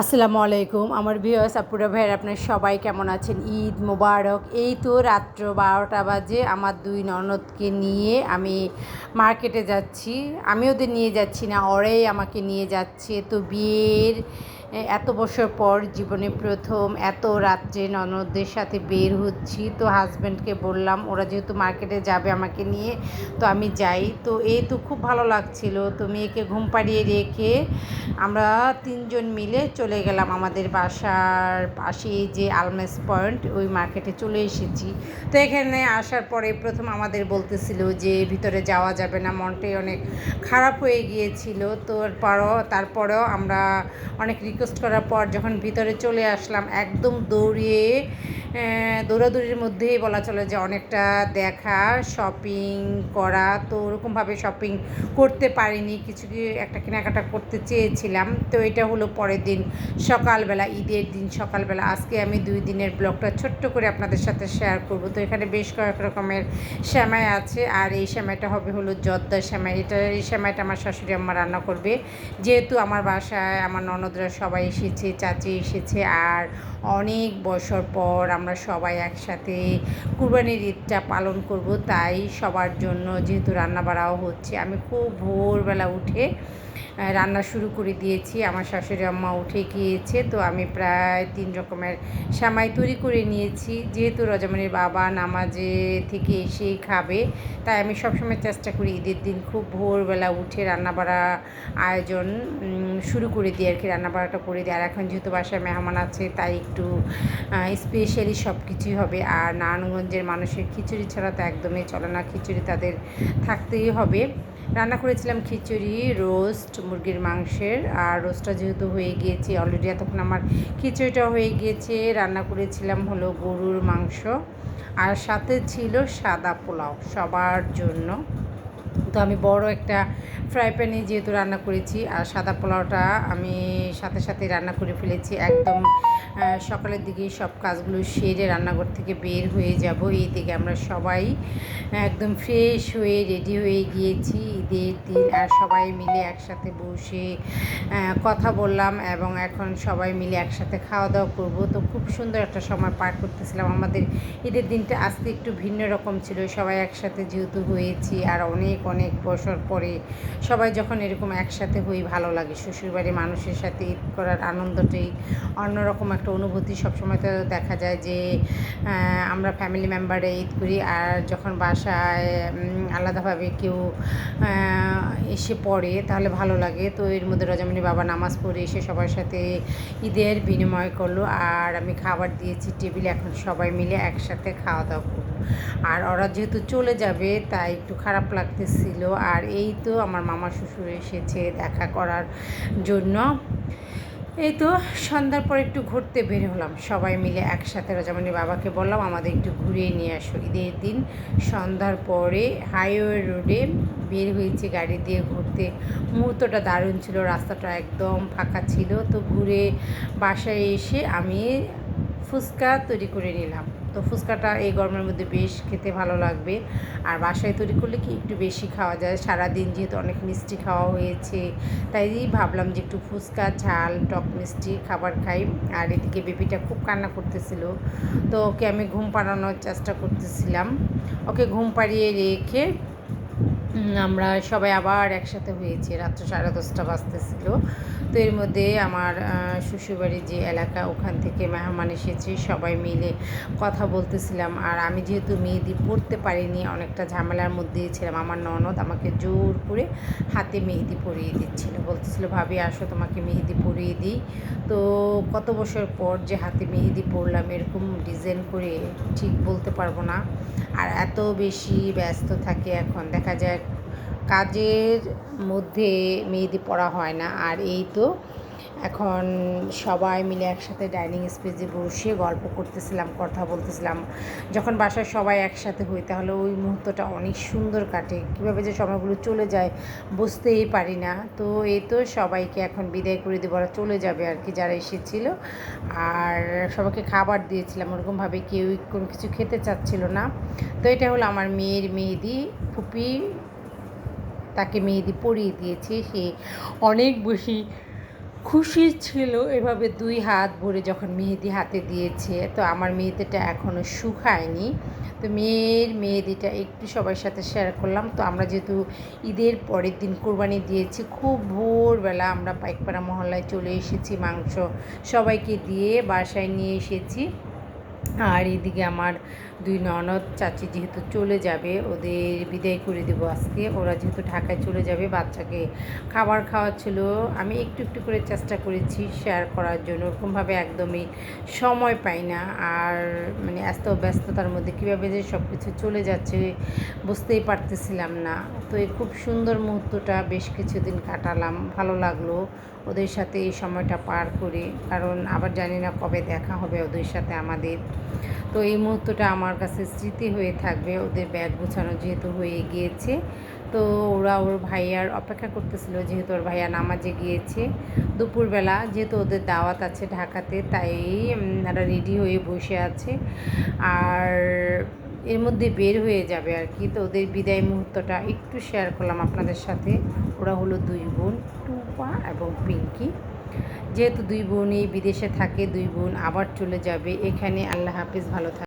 আসসালামু আলাইকুম। আমার ভিউয়ার্স, আপুরা ভাইয়ের, আপনার সবাই কেমন আছেন? ঈদ মোবারক। এই তো রাত্র বারোটা বাজে। আমার দুই ননদকে নিয়ে আমি মার্কেটে যাচ্ছি। আমি ওদের নিয়ে যাচ্ছি না, ওরাই আমাকে নিয়ে যাচ্ছে। তো বিয়ের এত বছর পর জীবনে প্রথম, এত রাত্রে ননদদের সাথে বের হচ্ছি। তো হাজব্যান্ডকে বললাম, ওরা যেহেতু মার্কেটে যাবে আমাকে নিয়ে, তো আমি যাই। তো এই তো খুব ভালো লাগছিল। তো মেয়েকে ঘুম পাড়িয়ে রেখে আমরা তিনজন মিলে চলে গেলাম আমাদের বাসার পাশে যে আলমেস পয়েন্ট, ওই মার্কেটে চলে এসেছি। তো এখানে আসার পরে প্রথম আমাদের বলতেছিল যে ভিতরে যাওয়া যাবে না, মনটাই অনেক খারাপ হয়ে গিয়েছিল। তো পরও তারপরেও আমরা অনেক রিকোয়েস্ট করার পর যখন ভিতরে চলে আসলাম, একদম দৌড়িয়ে দৌড়াদৌড়ির মধ্যেই বলা চলে যে অনেকটা দেখা শপিং করা। তো ওরকমভাবে শপিং করতে পারিনি, কিছু কি একটা কেনাকাটা করতে চেয়েছিলাম। তো এটা হলো পরের দিন সকালবেলা, ঈদের দিন সকালবেলা। আজকে আমি দুই দিনের ব্লগটা ছোট্ট করে আপনাদের সাথে শেয়ার করব। তো এখানে বেশ কয়েক রকমের শ্যামাই আছে। আর এই শ্যামাইটা হবে হলো জর্দা শ্যামাই এটা, এই শ্যামাইটা আমার শাশুড়ি আম্মা রান্না করবে। যেহেতু আমার বাসায় আমার ননদরা সবাই এসেছে, চাচি এসেছে। আর অনেক বছর পর আমরা সবাই একসাথে কুরবানির ঈদটা পালন করব, তাই সবার জন্য যেহেতু রান্না বাড়াও হচ্ছে, আমি খুব ভোরবেলা উঠে রান্না শুরু করে দিয়েছি। আমার শাশুড়ি আম্মা উঠে গিয়েছে, তো আমি প্রায় তিন রকমের সামাই তৈরি করে নিয়েছি। যেহেতু রজমানির বাবা নামাজে থেকে এসেই খাবে, তাই আমি সবসময় চেষ্টা করি ঈদের দিন খুব ভোরবেলা উঠে রান্না বাড়া আয়োজন শুরু করে দিই আর কি রান্না বাড়াটা করে দিই। আর এখন যেহেতু বাসায় মেহমান আছে, তাই একটু স্পেশালি সব কিছুই হবে। আর নারায়ণগঞ্জের মানুষের খিচুড়ি ছাড়া তো একদমই চলে না। খিচুড়ি তাদের থাকতেই হবে। রান্না করেছিলাম খিচুড়ি, রোস্ট, মুরগির মাংসের। আর রোস্টটা যেহেতু হয়ে গিয়েছে অলরেডি এতক্ষণ আমার খিচুড়িটা হয়ে গিয়েছে, রান্না করেছিলাম হলো গরুর মাংস। আর সাথে ছিল সাদা পোলাও সবার জন্য। তো আমি বড় একটা ফ্রাই প্যানে যেহেতু রান্না করেছি, আর সাদা পোলাওটা আমি সাথে সাথে রান্না করে ফেলেছি। একদম সকালের দিকে সব কাজগুলো সেরে রান্নাঘর থেকে বের হয়ে যাব। এই দিকে আমরা সবাই, একদম ফ্রেশ হয়ে রেডি হয়ে গিয়েছি। ঈদের দিন, আর সবাই মিলে একসাথে বসে কথা বললাম এবং এখন সবাই মিলে একসাথে খাওয়া দাওয়া করব। তো খুব সুন্দর একটা সময় পার করতেছিলাম। আমাদের ঈদের দিনটা আজকে একটু ভিন্ন রকম ছিল। সবাই একসাথে যেহেতু হয়েছি, আর অনেক অনেক বছর পরে সবাই যখন এরকম একসাথে হই ভালো লাগে, শ্বশুরবাড়ির মানুষের সাথে ঈদ করার আনন্দটাই অন্যরকম একটা অনুভূতি সবসময় তো দেখা যায় যে আমরা ফ্যামিলি মেম্বারে ঈদ করি আর যখন বাসায় আলাদাভাবে কেউ এসে পড়ে তাহলে ভালো লাগে। তো এর মধ্যে রজামণি বাবা নামাজ পড়ে এসে সবার সাথে ঈদের বিনিময় করল আর আমি খাবার দিয়েছি, টেবিলে এখন সবাই মিলে একসাথে খাওয়া দাওয়া করব। আর ওরা যেহেতু চলে যাবে, তাই একটু খারাপ লাগতেছিল। আর এই তো আমার মামা শ্বশুর এসেছে দেখা করার জন্য। এই তো সন্ধ্যার পর একটু ঘুরতে বের হলাম। সবাই মিলে একসাথে রাজামণি বাবাকে বললাম, আমাদের একটু ঘুরিয়ে নিয়ে আসো ঈদের দিন। সন্ধ্যার পরে হাইওয়ে রোডে বের হয়েছে গাড়ি দিয়ে ঘুরতে। মুহূর্তটা দারুণ ছিল, রাস্তাটা একদম ফাঁকা ছিল। তো ঘুরে বাসায় এসে আমি ফুচকা তৈরি করে নিলাম। তো ফুচকাটা এই গরমের মধ্যে বেশ খেতে ভালো লাগবে। আর বাসায় তৈরি করলে কি একটু বেশি খাওয়া যায়? সারাদিন যেহেতু অনেক মিষ্টি খাওয়া হয়েছে, তাই ভাবলাম যে একটু ফুচকা, ঝাল, টক মিষ্টি খাবার খাই। আর এদিকে বেবিটা খুব কান্না করতেছিল। তো ওকে আমি ঘুম পাড়ানোর চেষ্টা করতেছিলাম। ওকে ঘুম পাড়িয়ে রেখে আমরা সবাই আবার একসাথে হয়েছি, রাত্র সাড়ে দশটা বাজতেছিল। তো এর মধ্যে আমার শ্বশুরবাড়ির যে এলাকা, ওখান থেকে মেহমান এসেছে, সবাই মিলে কথা বলতেছিলাম। আর আমি যেহেতু মেহেদি পড়তে পারিনি, অনেকটা ঝামেলার মধ্যেই ছিলাম। আমার ননদ আমাকে জোর করে হাতে মেহেদি পরিয়ে দিচ্ছিল। বলতেছিল, ভাবি, আসো, তোমাকে মেহেদি পরিয়ে দিই। তো কত বছর পর যে হাতে মেহেদি পরলাম, এরকম ডিজাইন করে ঠিক বলতে পারব না। আর এত বেশি ব্যস্ত থাকে এখন। দেখা যায় কাজের মধ্যে মেহেদি পড়া হয় না। আর এই তো এখন সবাই মিলে একসাথে ডাইনিং স্পেসে বসে গল্প করতেছিলাম, কথা বলতেছিলাম। যখন বাসায় সবাই একসাথে হই, তাহলে ওই মুহূর্তটা অনেক সুন্দর কাটে। কীভাবে যে সময়গুলো চলে যায়, বুঝতেই পারি না। তো এই তো সবাইকে এখন বিদায় করে দিয়ে ওরা চলে যাবে আর কি, যারা এসেছিল। আর সবাইকে খাবার দিয়েছিলাম, ওরকমভাবে কেউ কোনো কিছু খেতে চাচ্ছিল না। তো এটা হলো আমার মেয়ের মেহেদি। ফুপি তাকে মেহেদি পরিয়ে দিয়েছে। সে অনেক বেশি খুশি ছিল এভাবে দুই হাত ভরে যখন মেহেদি হাতে দিয়েছে। তো আমার মেহেদিটা এখনও শুকায়নি। তো মেয়ের মেহেদিটা একটু সবার সাথে শেয়ার করলাম। তো আমরা যেহেতু ঈদের পরের দিন কোরবানি দিয়েছি, খুব ভোরবেলা আমরা পাইকপাড়া মহল্লায় চলে এসেছি মাংস সবাইকে দিয়ে বাসায় নিয়ে এসেছি। আর এদিকে আমার দুই ননদ চাচি যেহেতু চলে যাবে, ওদের বিদায় করে দেবো আজকে। ওরা যেহেতু ঢাকায় চলে যাবে, বাচ্চাকে খাবার খাওয়া ছিল আমি একটু একটু করে চেষ্টা করেছি শেয়ার করার জন্য। ওরকমভাবে একদমই সময় পাই না। আর মানে এত ব্যস্ততার মধ্যে কীভাবে যে সব কিছু চলে যাচ্ছে বুঝতেই পারতেছিলাম না। তো এই খুব সুন্দর মুহূর্তটা বেশ কিছুদিন কাটালাম। ভালো লাগল ওদের সাথে এই সময়টা পার করে। কারণ আবার জানি না কবে দেখা হবে ওদের সাথে আমাদের। তো এই মুহূর্তটা আমার কাছে স্মৃতি হয়ে থাকবে ওদের ব্যাগ গোছানো যেহেতু হয়ে গিয়েছে। তো ওরা ওর ভাইয়ার অপেক্ষা করতেছিল যেহেতু ওর ভাইয়া নামাজে গিয়েছে। দুপুরবেলা যেহেতু ওদের দাওয়াত আছে ঢাকাতে, তাই ওরা রেডি হয়ে বসে আছে। আর এর মধ্যে বের হয়ে যাবে আর কি। তো ওদের বিদায় মুহূর্তটা একটু শেয়ার করলাম আপনাদের সাথে। ওরা হলো দুই বোন, টুপা এবং পিঙ্কি। যেহেতু দুই বোন এই বিদেশে থাকে, দুই বোন আবার চলে যাবে। এখানে আল্লাহ হাফিজ ভালো থাকে।